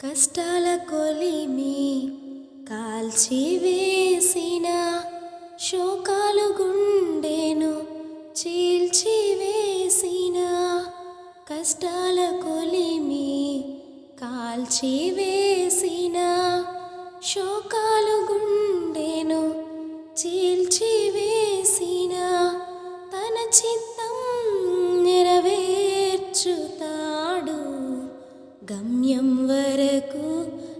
కష్టాల కొలిమి కాల్చివేసిన శోకాలు గుండెను చీల్చివేసిన కష్టాల కొలిమి కాల్చివేసిన శోకాలు గుండెను చీల్చివేసిన తన చిత్త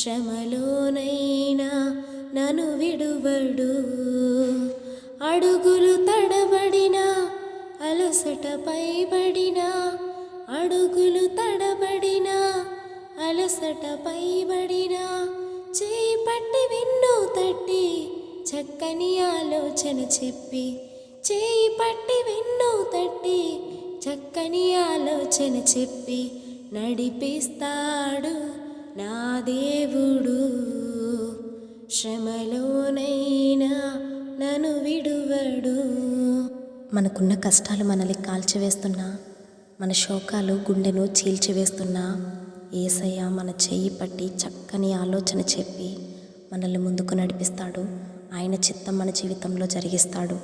శ్రమలోనైనా నను విడువడు. అడుగులు తడబడిన అలసట పైబడిన అడుగులు తడబడిన అలసట పైబడిన చేయి పట్టి విన్ను తట్టి చక్కని ఆలోచన చెప్పి చేయి పట్టి విన్ను తట్టి చక్కని ఆలోచన చెప్పి నడిపిస్తాడు. నా దేవుడు శ్రమలోనైనా నన్ను విడువడు. మనకున్న కష్టాలు మనల్ని కాల్చివేస్తున్నా మన శోకాలు గుండెను చీల్చివేస్తున్నా ఏసయ్య మన చెయ్యి పట్టి చక్కని ఆలోచన చెప్పి మనల్ని ముందుకు నడిపిస్తాడు. ఆయన చిత్తం మన జీవితంలో జరిగిస్తాడు.